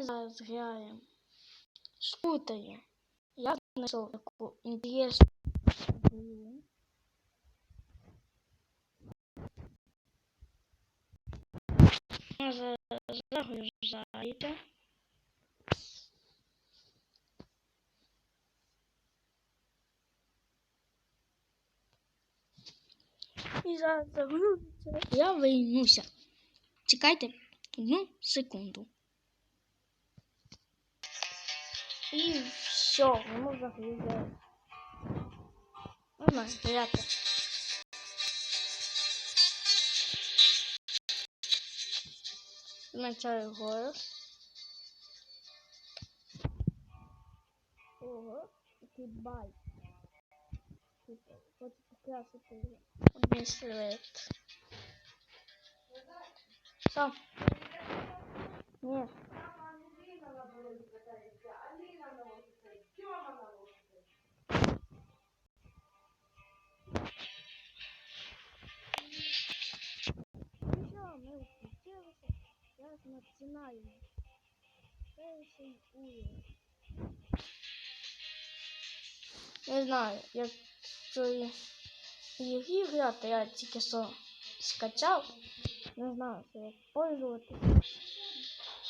ми зараз граємо. Скутаю. Я знайшов таку інтересну гру. І зараз загрузиться. Я виймуся. Чекайте одну секунду. І все, воно загрузилось. Можна стояти. Зменшаю голос. Ого. Супер. Хочу покрасити його. Один свет. Що? Ні. Починаємо. Перший уровень. Не знаю, як цієї ігри грати, я тільки що скачав. Не знаю, як пользуватися.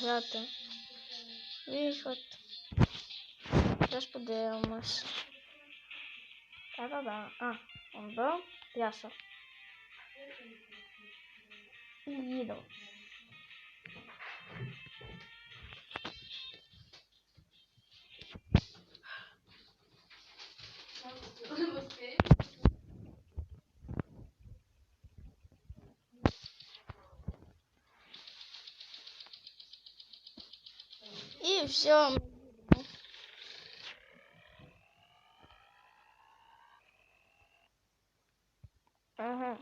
Грати. Виход. Зараз подивимось. Та-да-да. А, он був. Ясно. І їду. І все. Ага.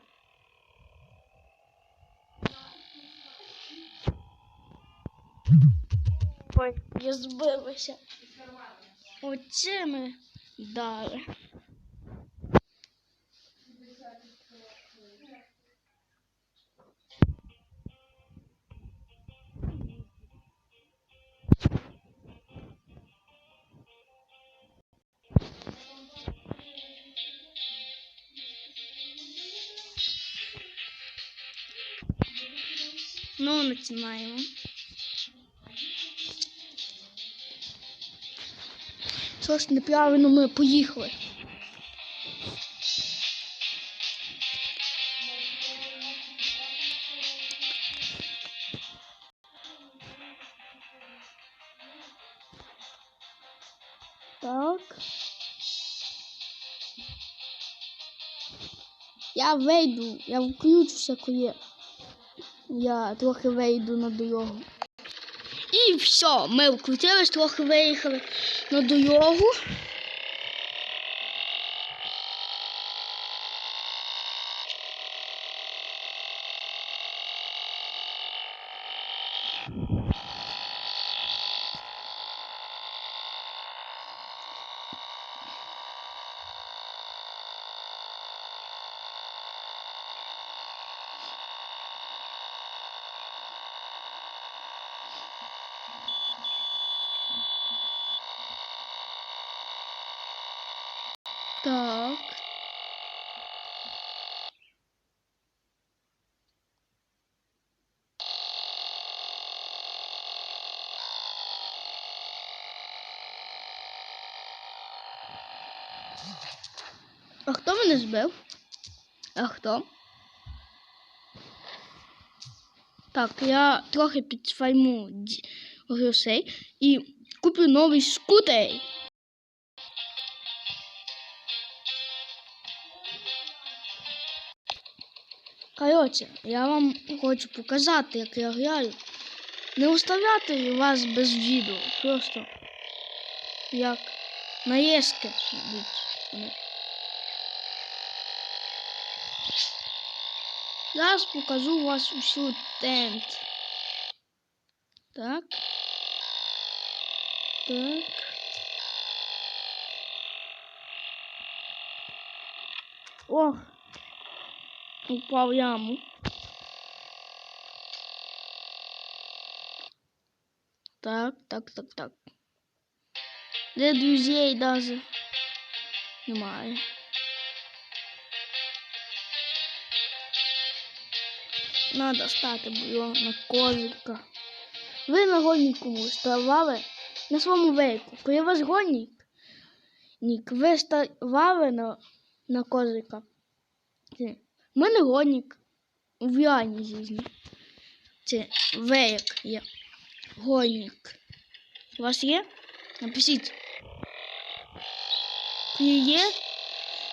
Ой, я збилася. Оце ми дали. Ну, починаємо. Що ж неправильно ми поїхали. Так. Я вийду, я включуся, коли я трохи вийду на дорогу. І все, ми вкрутились, трохи виїхали на дорогу. А хто мене збив? А хто? Так, я трохи підсвайму ді- грошей і куплю новий скутер. Коротше, я вам хочу показати, як я граю. Не оставляти вас без відео. Просто як наїзки йдуть. Вони. Зараз покажу вас усю тент. Так. Так. Ох. Упав в яму. Так, так, так, так. Де друзей даже? Немає. Надо стати було на козика. Ви на гонніку ставали на своєму вейку. Коли вас гонник, нік, ви ставали на, на козика. Це, У мене гонник в реальній житті. Це вейк є. Гонник. У вас є? Напишіть. Коли є.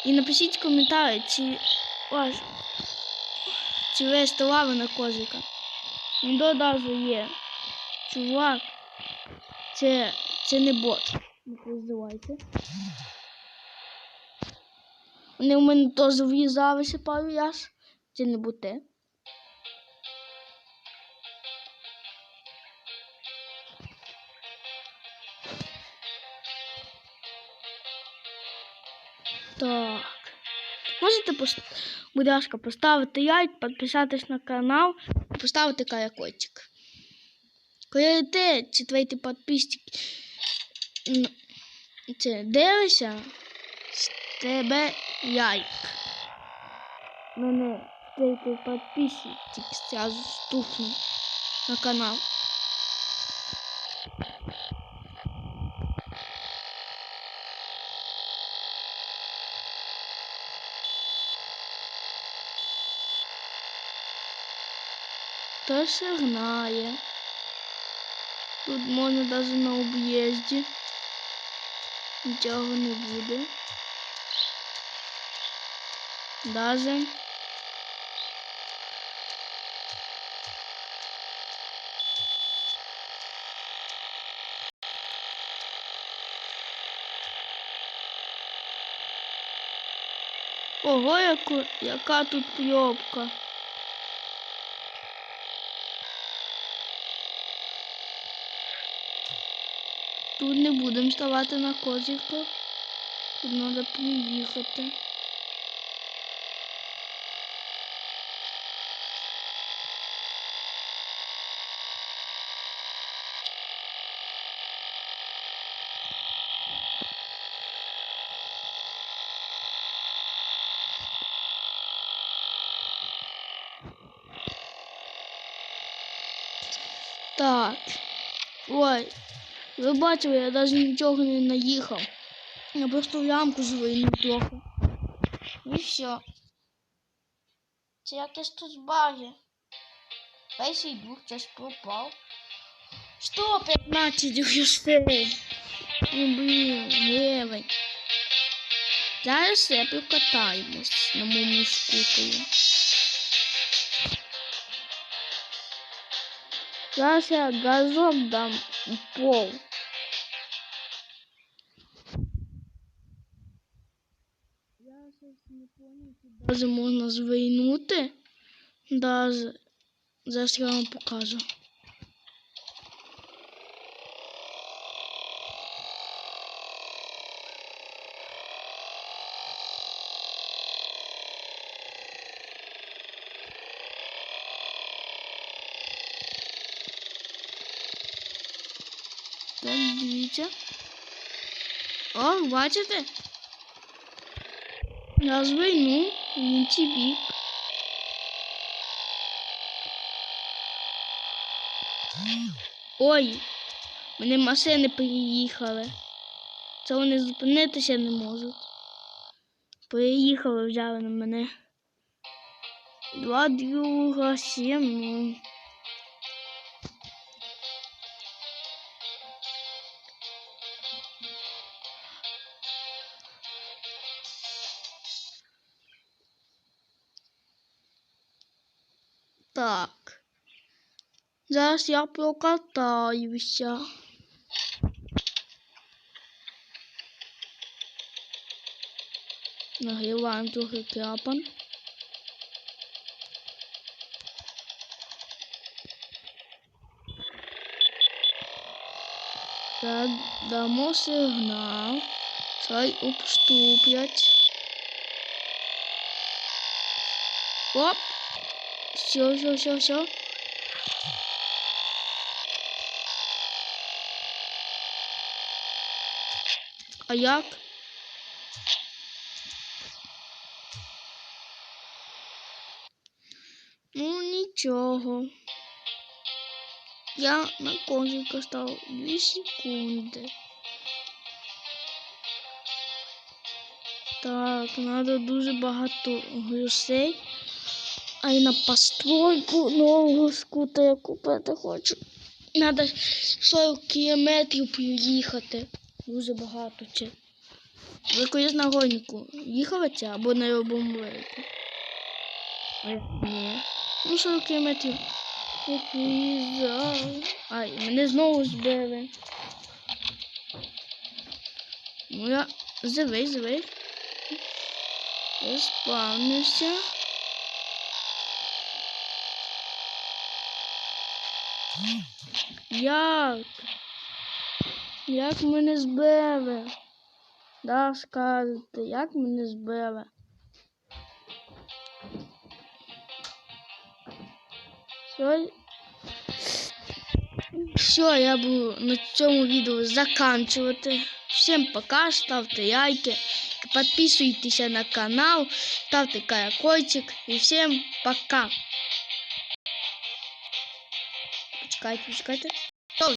І напишіть коментарі, чи вас чи ви ставали на козика. Ну, даже є. Чувак. Це, це не бот. Не називайте. Вони в мене теж в'їзалися пару раз. Це не боти. Можете пост... будь ласка, поставити лайк, підписатись на канал поставити колокольчик. Коли ти чи твої ти підписчики це дивишся, з тебе лайк. Мене твої ти підписчики сразу стукну на канал. Хто сигнає. Тут можна навіть на об'їзді. Нічого не буде. Даже. Ого, яку, яка тут кльопка. Тут не будемо ставати на козірку. Тут треба приїхати. Так. Ой, ви бачили, я навіть нічого не наїхав. Я просто в ямку звинув трохи. І все. Це якесь тут баги. Весь і дух щось пропав. 115 грошей. Ну, блін, гривень. Зараз я покатаємось на моєму скутері. Зараз я газом дам у пол. Даже можна звийнути. Даже. Зараз я вам покажу. Так, дивіться. О, бачите? Я звину в інший бік. Ой, мене машини переїхали. Це вони зупинитися не можуть. Переїхали, взяли на мене. Два друга, сім, ну. Так. Зараз я прокатаюся. Нагріваємо трохи крапан. Так, дамо сигнал. Цей обступлять. Оп! Все, все, все, все. А як? Ну, нічого. Я на кончика став 2 секунди. Так, треба дуже багато гусей. А й на постройку нового скутера купити хочу. Треба 40 кілометрів проїхати. Дуже багато чи. Ви колись на гонку їхали це або на любому велику? Ні. Ну, 40 кілометрів. Ай, мене знову збили. Ну я живий, живий. Я Як? Як мене збили? Да, скажете, як мене збили? Все, все, я буду на цьому відео заканчувати. Всім пока, ставте лайки, підписуйтесь на канал, ставте колокольчик і всім пока. Skype, wie Skype?